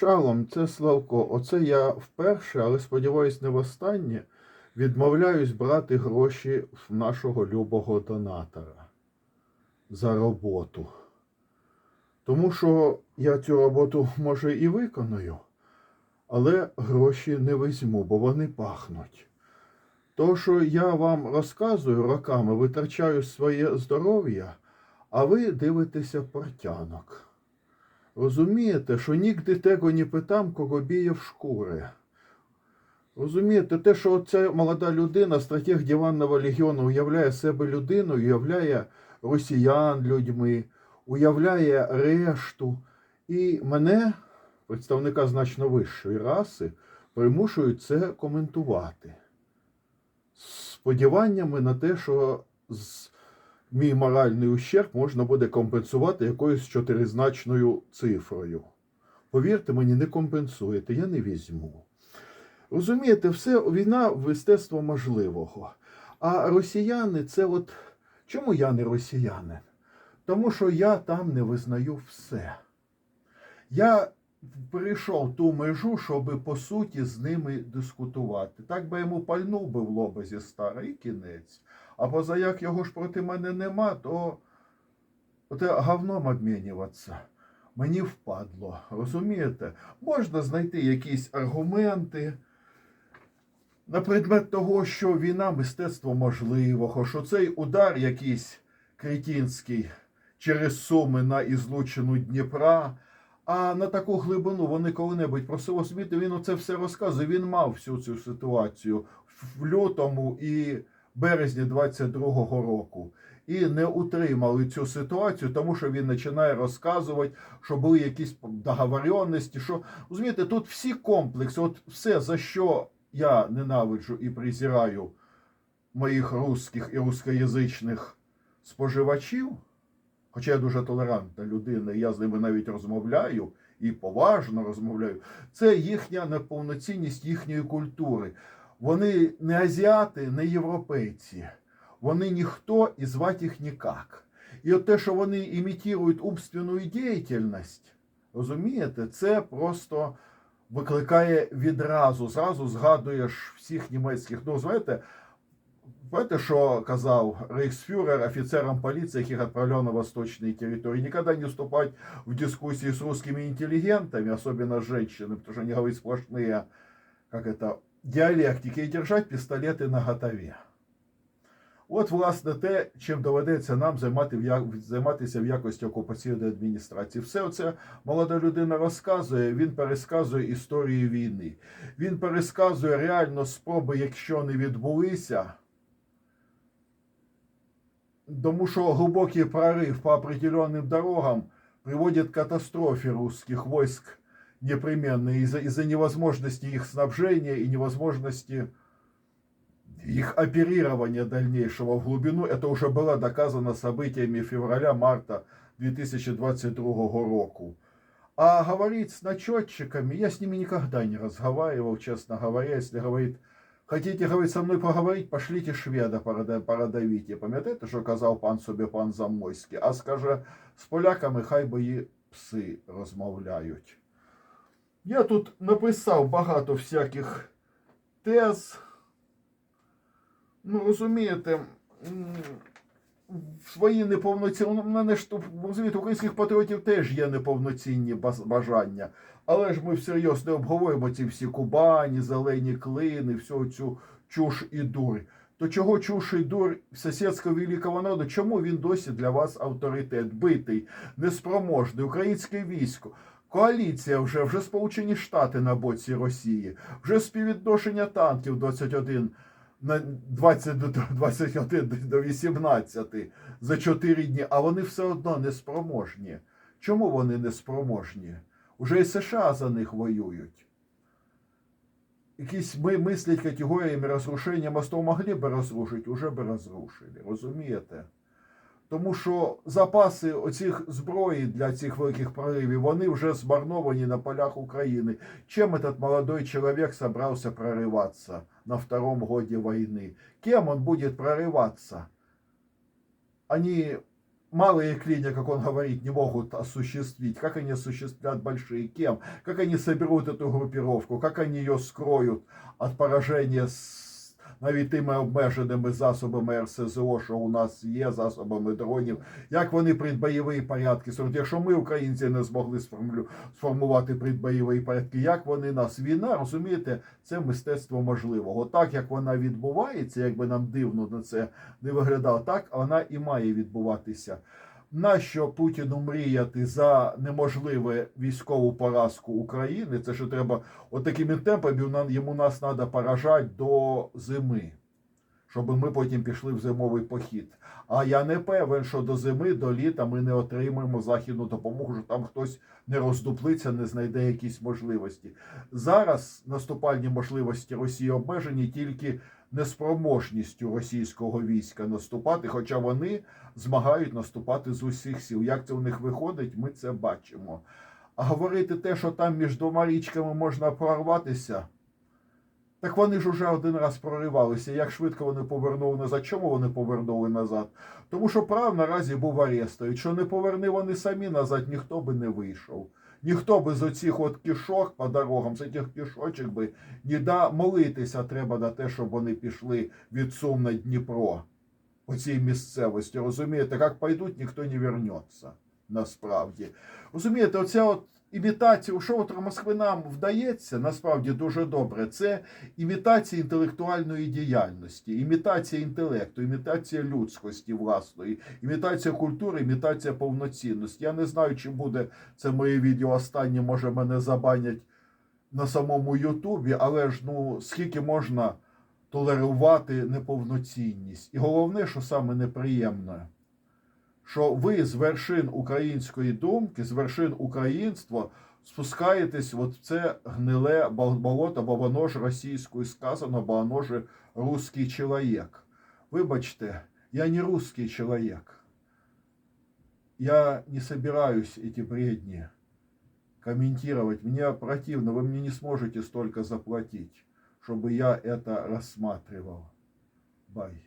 Шалом, це Славко. Оце я вперше, але сподіваюсь, не востаннє, відмовляюсь брати гроші в нашого любого донатора за роботу. Тому що я цю роботу, може, і виконую, але гроші не візьму, бо вони пахнуть. То, що я вам розказую роками, витрачаю своє здоров'я, а ви дивитеся портянок. Розумієте, що нігде того не питам, кого біє в шкури. Розумієте, те, що ця молода людина, стратег Диванного легіону, уявляє себе людиною, уявляє росіян людьми, уявляє решту. І мене, представника значно вищої раси, примушують це коментувати. Сподіваннями на те, що з мій моральний ущерб можна буде компенсувати якоюсь чотиризначною цифрою. Повірте мені, не компенсуєте, я не візьму. Розумієте, все війна мистецтво можливого. А росіяни це от. Чому я не росіянин? Тому що я там не визнаю все. Я перейшов ту межу, щоб по суті з ними дискутувати. Так би йому пальнув би в лоба зі стара і кінець. А поза як його ж проти мене нема, то оте говном обмінюватися. Мені впадло, розумієте? Можна знайти якісь аргументи на предмет того, що війна мистецтво можливого, що цей удар якийсь кретінський через суми на ізлучену Дніпра. А на таку глибину вони коли-небудь просили освіти, він оце все розказує. Він мав всю цю ситуацію в лютому і березні 22-го року. І не утримали цю ситуацію, тому що він починає розказувати, що були якісь договоренності. Що розумієте, тут всі комплекси, от все, за що я ненавиджу і презираю моїх русських і рускоязичних споживачів. Хоча я дуже толерантна людина, я з ними навіть розмовляю і поважно розмовляю, це їхня неповноцінність їхньої культури. Вони не азіати, не європейці. Вони ніхто і звати їх ніяк. І от те, що вони імітують умственну діяльність, розумієте, це просто викликає відразу, зразу згадуєш всіх німецьких. Ну, знаєте, Знаєте, що казав рейхсфюрер офіцерам поліції, яких відправляв на восточні території, никогда не вступать в дискуссии с русскими интеллигентами, особенно с женщинами, потому что они говорят сплошные, как это, диалектики, и держать пістолети на готові. От, власне, те, чим доведеться нам займати в займатися в якості окупаційної адміністрації. Все це молода людина розказує, він пересказує історію війни. Він пересказує реально спроби, якщо не відбулися. Тому що глубокий прорыв по определенным дорогам приводит к катастрофе русских войск непременно из-за из невозможности их снабжения и невозможности их оперирования дальнейшего в глубину. Это уже было доказано событиями февраля-марта 2022 года. А говорить с начетчиками, я с ними никогда не разговаривал, честно говоря, если говорит, хотите, говорить, со мной поговорить, пошлите шведа порода- породавите. Пам'ятаєте, що казав пан собі пан Замойський? А скаже, з поляками хай би і пси розмовляють. Я тут написав багато всяких тез. Ну, розумієте, м, в Свої неповноцінні. Мене ж розумієте, українських патріотів теж є неповноцінні бажання. Але ж ми всерйоз не обговорюємо ці всі кубані, зелені клини, всю цю чуш і дурь. То чого чуш і дурь сусідського великого народу? Чому він досі для вас авторитет? Битий, неспроможний, українське військо. Коаліція вже, вже Сполучені Штати на боці Росії, вже співвідношення танків 21 на 20 до 21 до 18 за 4 дні, а вони все одно неспроможні. Чому вони неспроможні? Уже і США за них воюють. Якісь ми мислять категоріями розрушення мостов могли би розрушити, уже би розрушили. Розумієте? Тому що запаси оцих зброї для цих великих проривів, вони вже змарновані на полях України. Чем этот молодой человек собрался прорываться на втором годе войны? Кем он будет прорываться? Они малые клини, как он говорит, не могут осуществить, как они осуществят большие, кем, как они соберут эту группировку, как они ее скроют от пораження з навіть тими обмеженими засобами РСЗО, що у нас є, засобами дронів, як вони предбойові порядки створюють. Якщо ми, українці, не змогли сформувати предбойові порядки, як вони нас? Війна, розумієте, це мистецтво можливого. Так як вона відбувається, якби нам дивно на це не виглядало, так вона і має відбуватися. Нащо Путіну мріяти за неможливе військову поразку України? Це що треба отакими темпами нам- йому нас треба поражати до зими, щоб ми потім пішли в зимовий похід. А я не певен, що до зими, до літа ми не отримаємо західну допомогу, що там хтось не роздуплиться, не знайде якісь можливості. Зараз наступальні можливості Росії обмежені тільки неспроможністю російського війська наступати, хоча вони змагають наступати з усіх сил. Як це у них виходить, ми це бачимо. А говорити те, що там між двома річками можна прорватися, так вони ж уже один раз проривалися. Як швидко вони повернули назад? Чому вони повернули назад? Тому що прав наразі був арест. Якщо не поверни вони самі назад, ніхто би не вийшов. Ніхто би з оцих от кішок по дорогам, з цих кішочок би ні да молитися треба на те, щоб вони пішли від Сум на Дніпро по цій місцевості. Розумієте, як пойдуть, ніхто не вернеться. Насправді. Розумієте, оця от імітація, що от Москвинам вдається, насправді дуже добре. Це імітація інтелектуальної діяльності, імітація інтелекту, імітація людськості власної, імітація культури, імітація повноцінності. Я не знаю, чи буде це моє відео останнє, може мене забанять на самому Ютубі, але ж ну скільки можна толерувати неповноцінність. І головне, що саме неприємне, що ви з вершин української думки, з вершин українства спускаєтесь от в це гниле бол- болото, бо воно ж російською сказано, бо воно ж русский чоловік. Вибачте, я не русский чоловік. Я не собираюсь эти бредни комментировать. Мне противно, вы мне не сможете столько заплатить, чтобы я это рассматривал. Бай.